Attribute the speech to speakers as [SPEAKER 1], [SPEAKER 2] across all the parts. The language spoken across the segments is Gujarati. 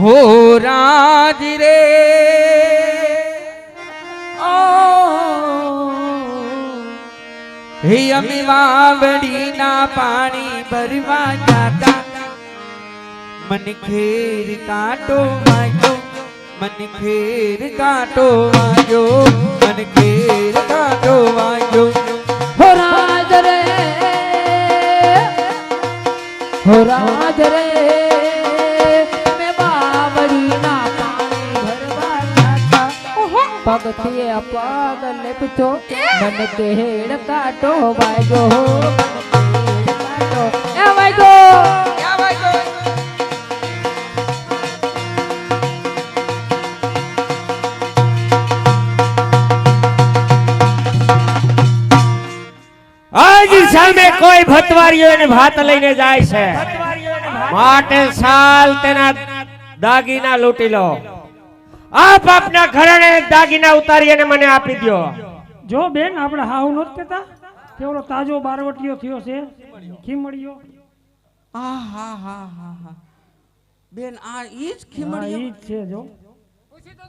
[SPEAKER 1] હો રાજ રે. હે અમે વાવડીના પાણી ભરવા જાતા. મન ખેર કાટો વાગ્યો મન ખેર કાટો વાગ્યો મન ખેર કાટો વાગ્યો
[SPEAKER 2] હો રાજ રે, હો રાજ રે. જાતા પગથિયે પગ લેપજો. મન કેડ કાટો એ
[SPEAKER 3] આજ સામે કોઈ ભતવારીઓ ને ભાત લઈને જાય છે. માટે સાલ તેના દાગીના લૂંટી લો. આપ આપના ઘરને દાગીના ઉતારી અને મને આપી દો
[SPEAKER 4] જો બેન આપણે હાવ નોત કેતા કે ઓલો તાજો બારવટીયો થયો છે. ખીમડીયો.
[SPEAKER 1] આ હા હા હા હા. બેન આ ઈ જ ખીમડીયો?
[SPEAKER 4] ઈ છે જો.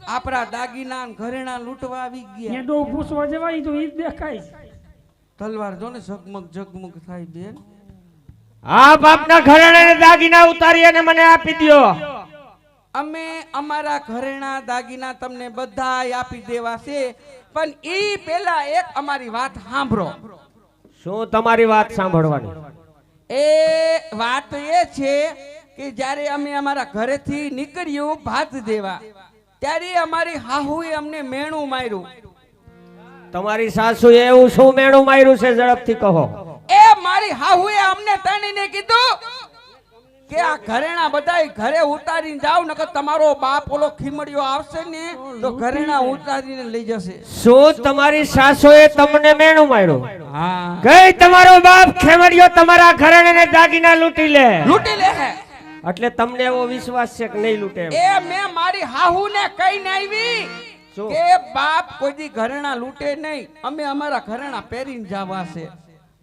[SPEAKER 1] આપણા દાગીના ઘરેણા લૂંટવા આવી ગયા.
[SPEAKER 4] એડો ફૂસવા જવા ઈ તો ઈ દેખાય
[SPEAKER 1] તલવાર જો ને ઝગમગ ઝગમગ થાય બેન.
[SPEAKER 3] આપ આપના ઘરેણે દાગીના ઉતારી અને મને આપી દો
[SPEAKER 1] અમે અમારા ઘરેણા દાગીના તમને બધા આપી દેવા છે. પણ એ પેલા એક અમારી વાત સાંભળો.
[SPEAKER 3] શું તમારી વાત સાંભળવાની?
[SPEAKER 1] એ વાત એ છે કે જ્યારે અમે અમારા ઘરેથી નીકળ્યું ભાત દેવા ત્યારે અમારી હાહુએ અમને મેણું માર્યું.
[SPEAKER 3] તમારી સાસુ એવું શું મેણું માર્યું છે ઝડપથી કહો.
[SPEAKER 1] એ મારી હાહુએ અમને તણીને કીધું કે આ ઘરેણા બધાય ઘરે ઉતારીને જાવ નકર તમારો બાપ ઓલો ખીમડિયો આવશે ને તો ઘરેણા ઉતારીને લઈ જશે.
[SPEAKER 3] શું તમારી સાસુએ તમને મેણું માર્યું?
[SPEAKER 1] હા.
[SPEAKER 3] કઈ તમારો બાપ ખેમડિયો તમારા ઘરને દાગીના લૂંટી લે.
[SPEAKER 1] લૂંટી લે.
[SPEAKER 3] એટલે તમને એવો વિશ્વાસ છે કે નહીં લૂંટે
[SPEAKER 1] એ મેં મારી હાહુને કહીને આવી? કે બાપ કોઈ દી ઘરેણા લૂંટે નહીં. અમે અમારા ઘરેણા પહેરીને જવા છે.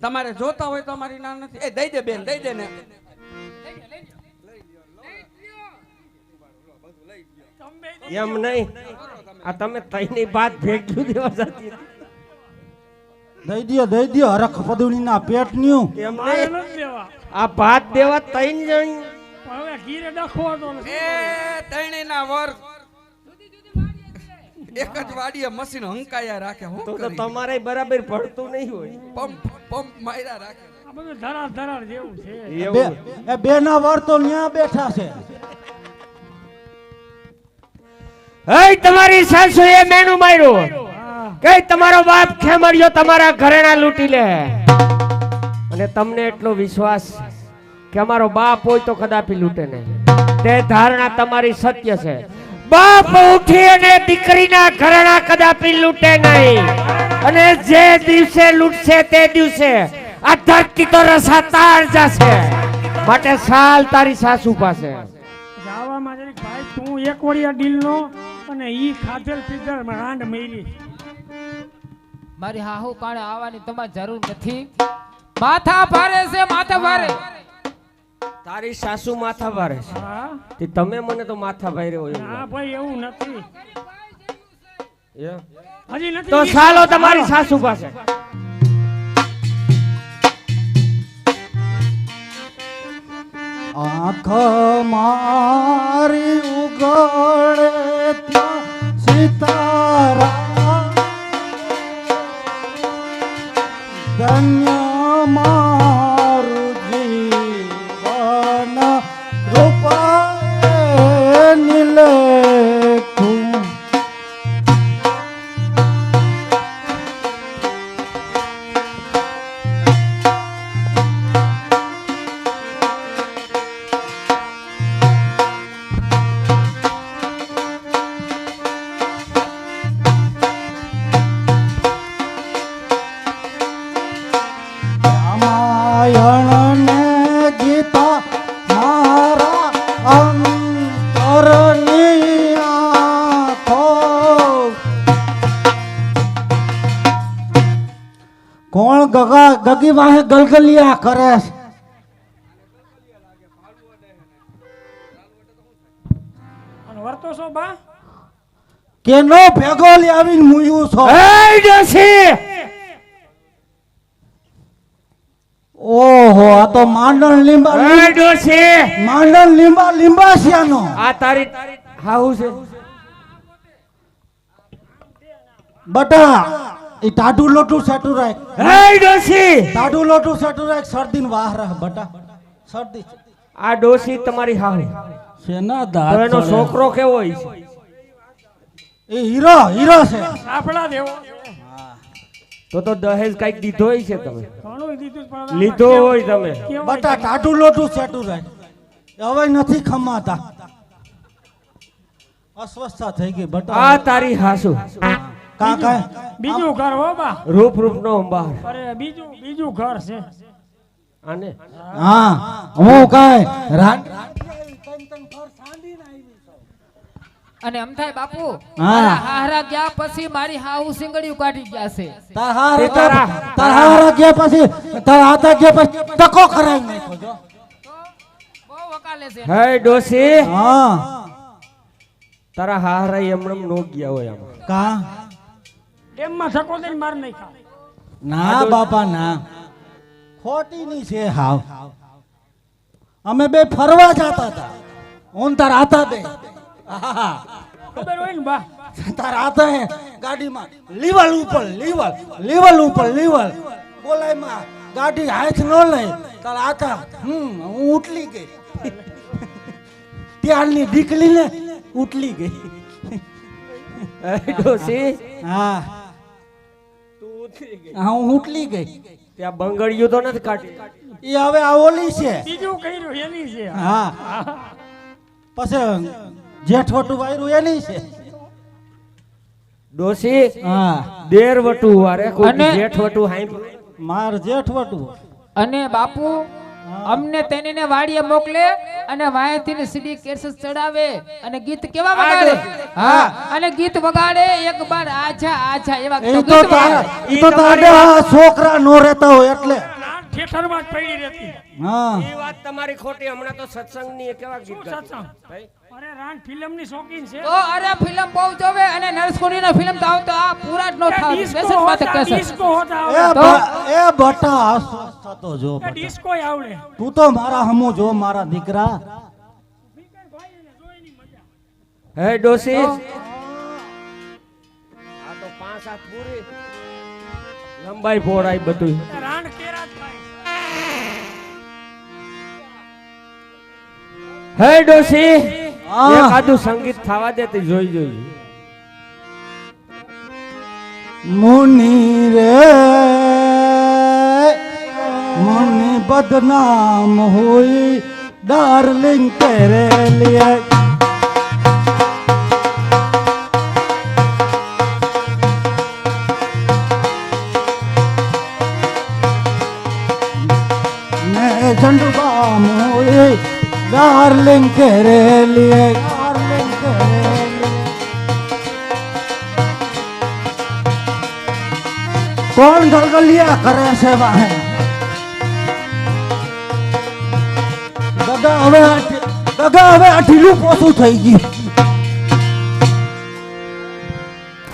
[SPEAKER 1] તમારે જોતા હોય તો અમારી ના નથી. એ દઈ દે બેન દઈ દે ને.
[SPEAKER 3] એમ નહીં. આ તમે તઈની વાત ભેગ્યું દેવા જતી
[SPEAKER 5] દઈ દ્યો દઈ દ્યો હરખ પદુડીના પેટન્યું
[SPEAKER 3] એમ
[SPEAKER 4] મારે
[SPEAKER 3] નહીં. આ ભાત દેવા તઈન જણ
[SPEAKER 4] પણ હવે ઘીરે ડખો તો એ
[SPEAKER 1] એ ના વર. એક જ વાડીએ મશીન હંકાયા રાખે હું
[SPEAKER 3] તો તમારે બરાબર ભળતું નહીં હોય.
[SPEAKER 1] પંપ પંપ માર્યા રાખે.
[SPEAKER 4] બધું ધરાર ધરાર જેવું છે.
[SPEAKER 5] એ બે ના વર તો ન્યા બેઠા છે.
[SPEAKER 3] હે તમારી સાસુએ મેણું માર્યું.
[SPEAKER 4] હા
[SPEAKER 3] તમારો બાપ ખેમડિયો તમારા ઘરેણા લૂંટી લે. અને તમને એટલો વિશ્વાસ કે અમારો બાપ હોય તો કદાપી લૂંટે નહીં. તે ધારણા તમારી સત્ય છે. બાપ ઉઠી અને દીકરીના ઘરેણા કદાપી લૂંટે નહીં. અને જે દિવસે લૂંટશે તે દિવસે આ ધરતી તો રસાતાર જશે. માટે સાલ તારી સાસુ પાસે
[SPEAKER 4] જાવામાં જરીક ભાઈ તું એક વડિયા ડીલ નો અને ઈ ખાધેલ પીધેલ રાંડ મેરી.
[SPEAKER 2] મારી હાહુ કાળે આવવાની તમારે જરૂર નથી. માથા ભારે છે માથા ભારે.
[SPEAKER 3] તારી સાસુ માથા ભારે છે.
[SPEAKER 4] હા?
[SPEAKER 3] તે તમે મને તો માથા ભારે હોય એવું
[SPEAKER 4] ના ભાઈ એવું નથી. હજી નથી
[SPEAKER 3] તો સાલો તમારી સાસુ પાસે
[SPEAKER 5] આંખ મારી ઉગડે ત્યાં સિતારા ધન્ય મારું કોણ ગગા ગગી વાહે ગલગલિયા કરે છે?
[SPEAKER 4] વર્તો છો બા?
[SPEAKER 5] કેનો ભેગો લઈ આવીને મુયું છો?
[SPEAKER 3] એ ડોશી
[SPEAKER 5] ઓહો આ તો માંડણ લીંબા
[SPEAKER 3] એ ડોશી!
[SPEAKER 5] માંડણ લીંબા લીંબાસિયાનો
[SPEAKER 3] આ તારી હાઉ છે.
[SPEAKER 5] બટા એ ટાઢું લોટું સેટું રાખ.
[SPEAKER 3] એ ડોશી!
[SPEAKER 5] ટાઢું લોટું સેટું રાખ શરદીન વાહ રાખ બટા. શરદી
[SPEAKER 3] આ ડોશી તમારી હાહુ.
[SPEAKER 5] શેના
[SPEAKER 3] તો એનો છોકરો કેવો હોય છે?
[SPEAKER 5] એ હીરો હીરો છે.
[SPEAKER 4] સાફડા દેવો.
[SPEAKER 3] તો તો દહેજ કંઈક દીધો હોય છે તમે. લીધો હોય તમે.
[SPEAKER 5] બટા ટાટું લોટું સેટું રાખ હવે નથી ખમાતા. અસ્વસ્થતા થઈ ગઈ
[SPEAKER 3] આ તારી હાસુ.
[SPEAKER 5] કા કા
[SPEAKER 4] બીજું ઘર હો બા.
[SPEAKER 3] રૂપ રૂપ નો અંબાર.
[SPEAKER 4] અરે બીજું બીજું ઘર છે.
[SPEAKER 3] આને?
[SPEAKER 5] હા હું કાય રા-
[SPEAKER 2] અને એમ થાય બાપુ હારા ગયા પછી મારી હાહુ સિંગડિયું કાઢી ગયા છે.
[SPEAKER 5] તાર હારા
[SPEAKER 3] તાર
[SPEAKER 5] હારા ગયા પછી તાર હાથા ગયા પછી ટકો કરાવી નાખ્યો જો.
[SPEAKER 2] બહુ વકાલે છે.
[SPEAKER 3] હે ડોસી
[SPEAKER 5] હા.
[SPEAKER 3] તારા હારા એમણમ નો ગયા હોય આમ.
[SPEAKER 5] કા?
[SPEAKER 4] ડેમમાં સકો દઈને માર નાખ્યા.
[SPEAKER 5] ના બાપા ના. ખોટી ની છે હાવ. અમે બે ફરવા જતા હતા. હું તાર આતા દે.
[SPEAKER 4] ખબર હોય ને બા?
[SPEAKER 5] તારા આતા હે ગાડીમાં. લીવલ ઉપર લીવલ લીવલ ઉપર લીવલ. બોલાયમાં ગાડી હાથ ન લઈ તાર આતા હમ હું ઉટલી ગઈ. ત્યારની દીકલી ને ઉટલી ગઈ
[SPEAKER 3] ડોશી
[SPEAKER 5] હા.
[SPEAKER 3] તું ઉતરી ગઈ.
[SPEAKER 5] હા હું ઉટલી ગઈ.
[SPEAKER 3] ત્યાં બંગડિયું તો નથી કાઢી.
[SPEAKER 5] એ હવે આ ઓલી છે.
[SPEAKER 4] બીજું કર્યું એની છે.
[SPEAKER 5] હા. પછી જેઠવટું વાયરું એની છે.
[SPEAKER 3] ડોશી
[SPEAKER 5] હા.
[SPEAKER 3] દેર વટુ વારે કોઈ
[SPEAKER 2] અને-
[SPEAKER 3] જેઠવટું હાઈ
[SPEAKER 5] માર જેઠવટું
[SPEAKER 2] અને બાપુ અમને તેનીને વાડીએ મોકલે અને વાયાથી સીડી કેસસ ચડાવે અને ગીત કેવા વગાડે? હા. અને ગીત વગાડે એક બાર આછા આછા એવા
[SPEAKER 5] એ
[SPEAKER 2] ગીત
[SPEAKER 5] તો તારા તો તારે છોકરા નો રહેતા હોય એટલે.
[SPEAKER 4] ના ઠેઠરમાં જ પડી રહેતી.
[SPEAKER 5] હા.
[SPEAKER 3] એ વાત તમારી ખોટી હમણાં તો સત્સંગની કેવા ગીત
[SPEAKER 4] સત્સંગ?
[SPEAKER 3] ભાઈ,
[SPEAKER 4] અરે રાણ ફિલ્મની શોખીન છે.
[SPEAKER 2] તો અરે ફિલ્મ બહુ જોવે અને નરસકોડીના ફિલ્મ તો આવતો આ પૂરા જ નો થાવ
[SPEAKER 4] ડિસ્કો
[SPEAKER 2] કેસેટ માથે
[SPEAKER 4] ડિસ્કો હોતા
[SPEAKER 5] એ એ બટા અસ્વસ્થ થતો જો
[SPEAKER 4] ડિસ્કો આવડે.
[SPEAKER 5] તું તો મારા હમુ જો મારા દીકરા.
[SPEAKER 3] હે ડોસી આ તો પાંચ સાત પૂરી. લંબાઈ પહોળાઈ બધું
[SPEAKER 4] રાણ કેરાજ ભાઈ
[SPEAKER 3] હે ડોશી.
[SPEAKER 5] હા.
[SPEAKER 3] એકાદું સંગીત થવા દેતી જોઈ જોઈ
[SPEAKER 5] મુનિ રે મુનિ બદનામ હોય ડાર્લિંગ તેરે लिए કોણ ગલગલિયા કરે છે વાહે દાદા હવે દાદા હવે આ ઢીલું પોસું થઈ ગયું.